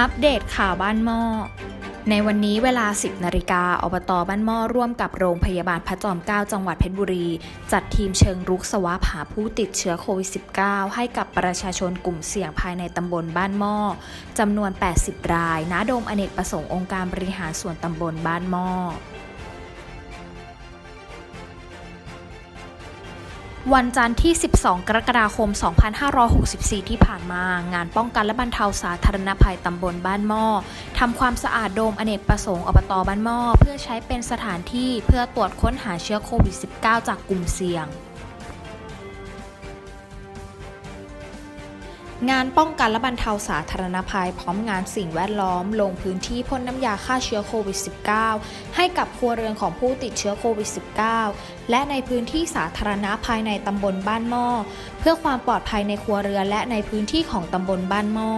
อัปเดตข่าวบ้านหม้อ ในวันนี้เวลา 10 นาฬิกาอบตบ้านหม้อร่วมกับโรงพยาบาลพระจอมเกล้าจังหวัดเพชรบุรี จัดทีมเชิงรุกสวาหาผู้ติดเชื้อโควิด -19 ให้กับประชาชนกลุ่มเสี่ยงภายในตำบลบ้านหม้อจำนวน 80 รายณโดมอเนกประสงค์องค์การบริหารส่วนตำบลบ้านหม้อ วันจันทร์ที่ 12 กรกฎาคม 2564 ที่ผ่านมา งานป้องกันและบรรเทาสาธารณภัยตำบลบ้านหม้อทำความสะอาดโดมอเนกประสงค์อบตบ้านหม้อเพื่อใช้เป็นสถานที่เพื่อตรวจค้นหาเชื้อโควิด -19 จากกลุ่มเสี่ยง งานป้องกันและบรรเทาสาธารณภัย พร้อมงานสิ่งแวดล้อม ลงพื้นที่พ่นน้ำยาฆ่าเชื้อโควิด -19 ให้กับครัวเรือนของผู้ติดเชื้อโควิด -19 และในพื้นที่สาธารณะภายในตำบลบ้านหม้อ เพื่อความปลอดภัยในครัวเรือนและในพื้นที่ของตำบลบ้านหม้อ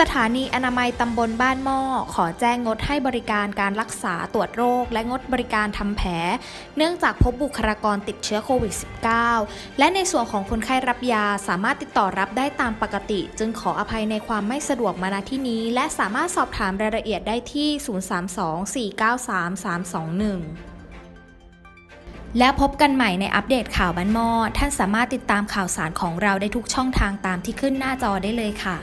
สถานีอนามัยตำบลบ้านหม้อ ขอแจ้งงดให้บริการการรักษาตรวจโรค และงดบริการทำแผล เนื่องจากพบบุคลากรติดเชื้อโควิด -19 และในส่วนของคนไข้รับยาสามารถติดต่อรับได้ตามปกติ จึงขออภัยในความไม่สะดวกมาณที่นี้ และสามารถสอบถามรายละเอียดได้ที่ 032-493-321และพบกันใหม่ในอัปเดตข่าวบ้านหม้อ ท่านสามารถติดตามข่าวสารของเราได้ทุกช่องทางตามที่ขึ้นหน้าจอได้เลยค่ะ